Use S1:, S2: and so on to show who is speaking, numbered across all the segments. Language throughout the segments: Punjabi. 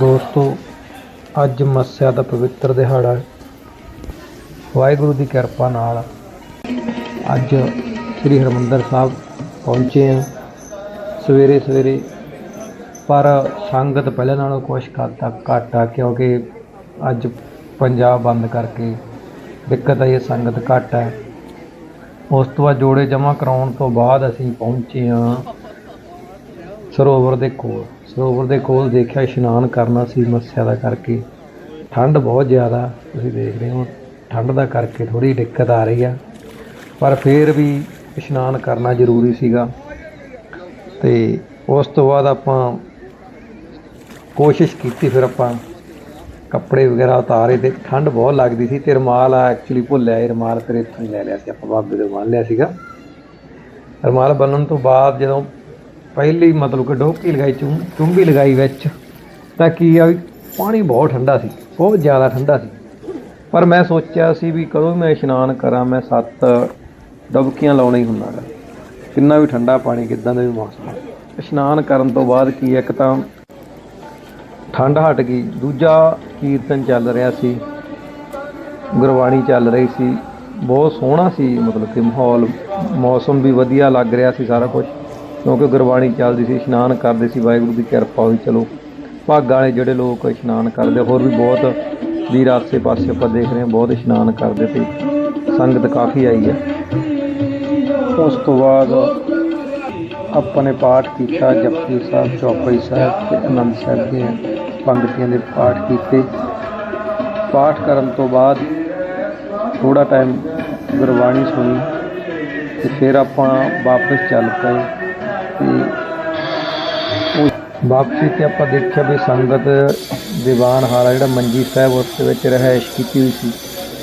S1: ਦੋਸਤੋ, ਅੱਜ ਮੱਸਿਆ ਦਾ ਪਵਿੱਤਰ ਦਿਹਾੜਾ ਹੈ। ਵਾਹਿਗੁਰੂ ਦੀ ਕਿਰਪਾ ਨਾਲ ਅੱਜ ਸ੍ਰੀ ਹਰਿਮੰਦਰ ਸਾਹਿਬ ਪਹੁੰਚੇ ਹਾਂ। ਸਵੇਰੇ ਸਵੇਰੇ, ਪਰ ਸੰਗਤ ਪਹਿਲਾਂ ਨਾਲੋਂ ਕੁਛ ਘੱਟ ਘੱਟ ਆ, ਕਿਉਂਕਿ ਅੱਜ ਪੰਜਾਬ ਬੰਦ ਕਰਕੇ ਦਿੱਕਤ ਆਈ ਹੈ, ਸੰਗਤ ਘੱਟ ਹੈ। ਉਸ ਤੋਂ ਬਾਅਦ ਜੋੜੇ ਜਮ੍ਹਾਂ ਕਰਾਉਣ ਤੋਂ ਬਾਅਦ ਅਸੀਂ ਪਹੁੰਚੇ ਹਾਂ। ਸਰੋਵਰ ਦੇ ਕੋਲ, ਸਰੋਵਰ ਦੇ ਕੋਲ ਦੇਖਿਆ ਇਸ਼ਨਾਨ ਕਰਨਾ ਸੀ ਮੱਸਿਆ ਦਾ ਕਰਕੇ। ਠੰਡ ਬਹੁਤ ਜ਼ਿਆਦਾ, ਤੁਸੀਂ ਦੇਖ ਰਹੇ ਹੋ, ਠੰਡ ਦਾ ਕਰਕੇ ਥੋੜੀ ਦਿੱਕਤ ਆ ਰਹੀ ਆ। ਪਰ ਫਿਰ ਵੀ ਇਸ਼ਨਾਨ ਕਰਨਾ ਜ਼ਰੂਰੀ ਸੀਗਾ। ਤੇ ਉਸ ਤੋਂ ਬਾਅਦ ਆਪਾਂ ਕੋਸ਼ਿਸ਼ ਕੀਤੀ ਫਿਰ ਆਪਾਂ ਕੱਪੜੇ ਵਗੈਰਾ ਉਤਾਰੇ ਤੇ ਠੰਡ ਬਹੁਤ ਲੱਗਦੀ ਸੀ। ਤੇ ਰਮਾਲ ਆ ਐਕਚੁਅਲੀ ਭੁੱਲਿਆ, ਇਹ ਰਮਾਲ ਫਿਰ ਇੱਥੋਂ ਹੀ ਲੈ ਲਿਆ ਸੀ, ਆਪਾਂ ਬਾਬੇ ਤੋਂ ਬੰਨ ਲਿਆ ਸੀਗਾ। ਰਮਾਲ ਬੰਨਣ ਤੋਂ ਬਾਅਦ ਜਦੋਂ ਪਹਿਲੀ ਮਤਲਬ ਕਿ ਡੋਬਕੀ ਲਗਾਈ, ਚੁੰ, ਚੁੰਬੀ ਲਗਾਈ ਵਿੱਚ, ਤਾਂ ਕੀ ਆ ਵੀ ਪਾਣੀ ਬਹੁਤ ਠੰਡਾ ਸੀ, ਬਹੁਤ ਜ਼ਿਆਦਾ ਠੰਡਾ ਸੀ। ਪਰ ਮੈਂ ਸੋਚਿਆ ਸੀ ਵੀ ਕਦੋਂ ਮੈਂ ਇਸ਼ਨਾਨ ਕਰਾਂ, ਮੈਂ ਸੱਤ ਡੁਬਕੀਆਂ ਲਾਉਣਾ ਹੀ ਹੁੰਦਾ ਗਾ ਕਿੰਨਾ ਵੀ ਠੰਡਾ ਪਾਣੀ, ਕਿੱਦਾਂ ਦਾ ਵੀ ਮੌਸਮ ਇਸ਼ਨਾਨ ਕਰਨ ਤੋਂ ਬਾਅਦ ਕੀ ਇੱਕ ਤਾਂ ਠੰਡ ਹਟ ਗਈ। ਦੂਜਾ ਕੀਰਤਨ ਚੱਲ ਰਿਹਾ ਸੀ, ਗੁਰਬਾਣੀ ਚੱਲ ਰਹੀ ਸੀ। ਬਹੁਤ ਸੋਹਣਾ ਸੀ, ਮਤਲਬ ਕਿ ਮਾਹੌਲ, ਮੌਸਮ ਵੀ ਵਧੀਆ ਲੱਗ ਰਿਹਾ ਸੀ ਸਾਰਾ ਕੁਝ ਕਿਉਂਕਿ ਗੁਰਬਾਣੀ ਚੱਲਦੀ ਸੀ, ਇਸ਼ਨਾਨ ਕਰਦੇ ਸੀ, ਵਾਹਿਗੁਰੂ ਦੀ ਕਿਰਪਾ ਹੋਈ, ਚਲੋ। ਭਾਗਾਂ ਵਾਲੇ ਜਿਹੜੇ ਲੋਕ ਇਸ਼ਨਾਨ ਕਰਦੇ, ਹੋਰ ਵੀ ਬਹੁਤ ਵੀਰ ਆਸੇ ਪਾਸੇ ਆਪਾਂ ਦੇਖ ਰਹੇ ਹਾਂ, ਬਹੁਤ ਇਸ਼ਨਾਨ ਕਰਦੇ ਤੇ ਸੰਗਤ ਕਾਫੀ ਆਈ ਹੈ। ਉਸ ਤੋਂ ਬਾਅਦ ਆਪਾਂ ਨੇ ਪਾਠ ਕੀਤਾ, ਜਪਜੀ ਸਾਹਿਬ ਚੌਪਈ ਸਾਹਿਬ ਤੇ ਆਨੰਦ ਸਾਹਿਬ ਦੀਆਂ ਪੰਕਤੀਆਂ ਦੇ ਪਾਠ ਕੀਤੇ। ਪਾਠ ਕਰਨ ਤੋਂ ਬਾਅਦ ਥੋੜਾ ਟਾਈਮ ਗੁਰਬਾਣੀ ਸੁਣੀ ਤੇ ਫਿਰ ਆਪਾਂ ਵਾਪਸ ਚੱਲ ਪਏ। ਉਹ ਵਾਪਸੀ ਤੇ ਆਪਾਂ ਦੇਖਿਆ ਵੀ ਸੰਗਤ ਦੀਵਾਨ ਹਾਰਾ ਜਿਹੜਾ ਮੰਜੀ ਸਾਹਿਬ ਉਸ ਦੇ ਵਿੱਚ ਰਹਿائش ਕੀਤੀ ਹੋਈ ਸੀ,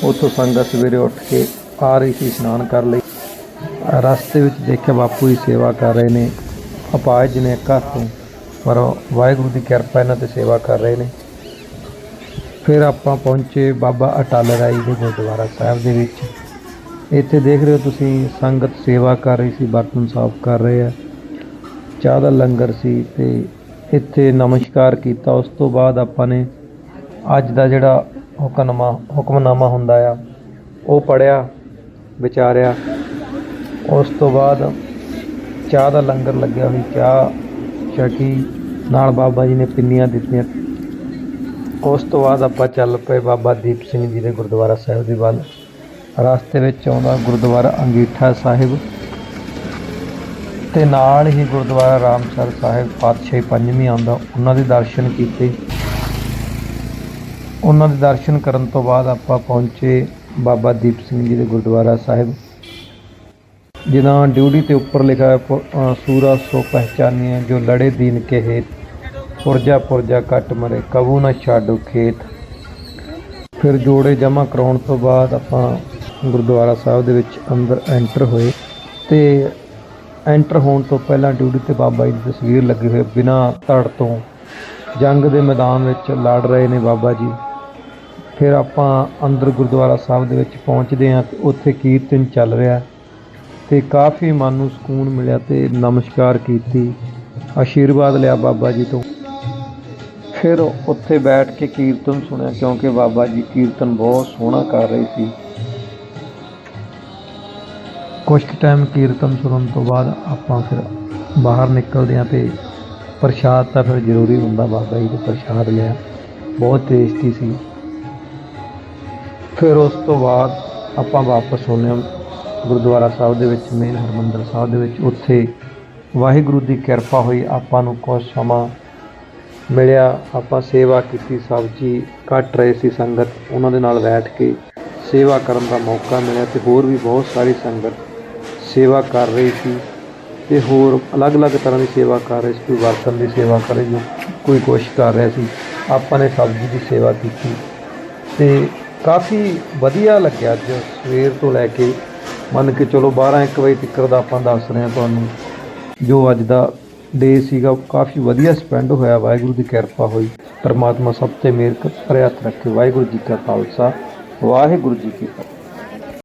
S1: ਉੱਥੋਂ ਸੰਗਤ ਸਵੇਰੇ ਉੱਠ ਕੇ ਆ ਰਹੀ ਸੀ ਇਸ਼ਨਾਨ ਕਰ ਲਈ। ਰਸਤੇ ਵਿੱਚ ਦੇਖਿਆ ਬਾਪੂ ਦੀ ਸੇਵਾ ਕਰ ਰਹੇ ਨੇ ਅਪਾਜ ਨੇ ਘਰ ਤੋਂ, ਪਰ ਵਾਹਿਗੁਰੂ ਦੀ ਕਿਰਪਾ ਇਹਨਾਂ ਤੇ ਸੇਵਾ ਕਰ ਰਹੇ ਨੇ। ਫਿਰ ਆਪਾਂ ਪਹੁੰਚੇ ਬਾਬਾ ਅਟਲ ਰਾਈ ਦੇ ਗੁਰਦੁਆਰਾ ਸਾਹਿਬ ਦੇ ਵਿੱਚ। ਇੱਥੇ ਦੇਖ ਰਹੇ ਹੋ ਤੁਸੀਂ, ਸੰਗਤ ਸੇਵਾ ਕਰ ਰਹੀ ਸੀ, ਬਰਤਨ ਸਾਫ਼ ਕਰ ਰਹੇ ਆ। ਚਾਹ ਦਾ ਲੰਗਰ ਸੀ ਤੇ ਇੱਥੇ ਨਮਸਕਾਰ ਕੀਤਾ। ਉਸ ਤੋਂ ਬਾਅਦ ਆਪਾਂ ਨੇ ਅੱਜ ਦਾ ਜਿਹੜਾ ਹੁਕਮਨਾਮਾ ਹੁਕਮਨਾਮਾ ਹੁੰਦਾ ਆ, ਉਹ ਪੜਿਆ ਵਿਚਾਰਿਆ। ਉਸ ਤੋਂ ਬਾਅਦ ਚਾਹ ਦਾ ਲੰਗਰ ਲੱਗਿਆ ਹੋਈ ਚਾਹ ਛਕੀ ਨਾਲ ਬਾਬਾ ਜੀ ਨੇ ਪਿੰਨੀਆਂ ਦਿੱਤੀਆਂ। ਉਸ ਤੋਂ ਬਾਅਦ ਆਪਾਂ ਚੱਲ ਪਏ ਬਾਬਾ ਦੀਪ ਸਿੰਘ ਜੀ ਦੇ ਗੁਰਦੁਆਰਾ ਸਾਹਿਬ ਦੇ ਵੱਲ। ਰਸਤੇ ਵਿੱਚ ਆਉਂਦਾ ਗੁਰਦੁਆਰਾ ਅੰਗੀਠਾ ਸਾਹਿਬ। ਤੇ ਨਾਲ ਹੀ ਗੁਰਦੁਆਰਾ ਰਾਮਸਰ ਸਾਹਿਬ ਪਾਤਸ਼ਾਹੀ ਪੰਜਵੀਂ ਆਉਂਦਾ ਉਹਨਾਂ ਦੇ ਦਰਸ਼ਨ ਕੀਤੇ। ਉਹਨਾਂ ਦੇ ਦਰਸ਼ਨ ਕਰਨ ਤੋਂ ਬਾਅਦ ਆਪਾਂ ਪਹੁੰਚੇ ਬਾਬਾ ਦੀਪ ਸਿੰਘ ਜੀ ਦੇ ਗੁਰਦੁਆਰਾ ਸਾਹਿਬ। ਜਿਨ੍ਹਾਂ ਡਿਊਟੀ ਤੇ ਉੱਪਰ ਲਿਖਿਆ ਪ- ਅ, ਸੂਰਾ ਸੋ ਪਹਿਚਾਨੀਆਂ ਜੋ ਲੜੇ ਦੀਨ ਕੇ ਹੇਤ ਪੁਰਜਾ ਪੁਰਜਾ ਕੱਟ ਮਰੇ ਕਬੂ ਨਾ ਛਾਡੋ ਖੇਤ। ਫਿਰ ਜੋੜੇ ਜਮ੍ਹਾਂ ਕਰਾਉਣ ਤੋਂ ਬਾਅਦ ਆਪਾਂ ਗੁਰਦੁਆਰਾ ਸਾਹਿਬ ਦੇ ਵਿੱਚ ਅੰਦਰ ਐਂਟਰ ਹੋਏ ਤੇ ਐਂਟਰ ਹੋਣ ਤੋਂ ਪਹਿਲਾਂ ਡਿਊਟੀ ਤੇ ਬਾਬਾ ਜੀ ਦੀ ਤਸਵੀਰ ਲੱਗੀ ਹੋਈ ਬਿਨਾਂ ਧੜ ਤੋਂ ਜੰਗ ਦੇ ਮੈਦਾਨ ਵਿੱਚ ਲੜ ਰਹੇ ਨੇ ਬਾਬਾ ਜੀ। ਫਿਰ ਆਪਾਂ ਅੰਦਰ ਗੁਰਦੁਆਰਾ ਸਾਹਿਬ ਦੇ ਵਿੱਚ ਪਹੁੰਚਦੇ ਹਾਂ ਤੇ ਉੱਥੇ ਕੀਰਤਨ ਚੱਲ ਰਿਹਾ ਤੇ ਕਾਫੀ ਮਨ ਨੂੰ ਸਕੂਨ ਮਿਲਿਆ ਤੇ ਨਮਸਕਾਰ ਕੀਤੀ, ਆਸ਼ੀਰਵਾਦ ਲਿਆ ਬਾਬਾ ਜੀ ਤੋਂ। ਫਿਰ ਉੱਥੇ ਬੈਠ ਕੇ ਕੀਰਤਨ ਸੁਣਿਆ ਕਿਉਂਕਿ ਬਾਬਾ ਜੀ ਕੀਰਤਨ ਬਹੁਤ ਸੋਹਣਾ ਕਰ ਰਹੇ ਸੀ। ਕੁਝ ਟਾਈਮ ਕੀਰਤਨ ਸੁਣਨ ਤੋਂ ਬਾਅਦ ਆਪਾਂ ਫਿਰ ਬਾਹਰ ਨਿਕਲਦੇ ਹਾਂ ਤੇ ਪ੍ਰਸ਼ਾਦ ਤਾਂ ਫਿਰ ਜ਼ਰੂਰੀ ਹੁੰਦਾ ਬਾਬਾ ਜੀ ਦੇ ਪ੍ਰਸ਼ਾਦ ਲਿਆ। ਬਹੁਤ ਟੇਸਟੀ ਸੀ। ਫਿਰ ਉਸ ਤੋਂ ਬਾਅਦ ਆਪਾਂ ਵਾਪਸ ਆਉਂਦੇ ਹਾਂ ਗੁਰਦੁਆਰਾ ਸਾਹਿਬ ਦੇ ਵਿੱਚ, ਮੇਨ ਹਰਮੰਦਰ ਸਾਹਿਬ ਦੇ ਵਿੱਚ। ਉੱਥੇ ਵਾਹਿਗੁਰੂ ਦੀ ਕਿਰਪਾ ਹੋਈ, ਆਪਾਂ ਨੂੰ ਕੁਝ ਸਮਾਂ ਮਿਲਿਆ। ਆਪਾਂ ਸੇਵਾ ਕੀਤੀ, ਸਬਜ਼ੀ ਕੱਟ ਰਹੇ ਸੀ ਸੰਗਤ। ਉਹਨਾਂ ਦੇ ਨਾਲ ਬੈਠ ਕੇ ਸੇਵਾ ਕਰਨ ਦਾ ਮੌਕਾ ਮਿਲਿਆ ਤੇ ਹੋਰ ਵੀ ਬਹੁਤ ਸਾਰੀ ਸੰਗਤ ਸੇਵਾ ਕਰ ਰਹੀ ਸੀ ਤੇ ਹੋਰ ਅਲੱਗ-ਅਲੱਗ ਤਰ੍ਹਾਂ ਦੀ ਸੇਵਾ ਕਰ ਰਹੇ ਸੀ, ਕੋਈ ਬਰਤਨ ਦੀ ਸੇਵਾ ਕਰ ਰਹੀ ਸੀ, ਕੋਈ ਕੁਛ ਕਰ ਰਿਹਾ ਸੀ। ਆਪਾਂ ਨੇ ਸਬਜ਼ੀ ਦੀ ਸੇਵਾ ਕੀਤੀ। ਤੇ ਕਾਫੀ ਵਧੀਆ ਲੱਗਿਆ ਅੱਜ ਸਵੇਰ ਤੋਂ ਲੈ ਕੇ। ਮੰਨ ਕੇ ਚਲੋ 12 1 ਵਜੇ ਤੱਕ ਦਾ ਆਪਾਂ ਦੱਸ ਰਹੇ ਹਾਂ ਤੁਹਾਨੂੰ। ਜੋ ਅੱਜ ਦਾ ਡੇ ਸੀਗਾ ਕਾਫੀ ਵਧੀਆ ਸਪੈਂਡ ਹੋਇਆ, ਵਾਹਿਗੁਰੂ ਦੀ ਕਿਰਪਾ ਹੋਈ। ਪਰਮਾਤਮਾ ਸਭ ਤੇ ਮਿਹਰ ਭਰਿਆ ਹੱਥ ਰੱਖੇ, ਵਾਹਿਗੁਰੂ ਜੀ ਕਾ ਖਾਲਸਾ, ਵਾਹਿਗੁਰੂ ਜੀ ਕੀ ਫਤਿਹ।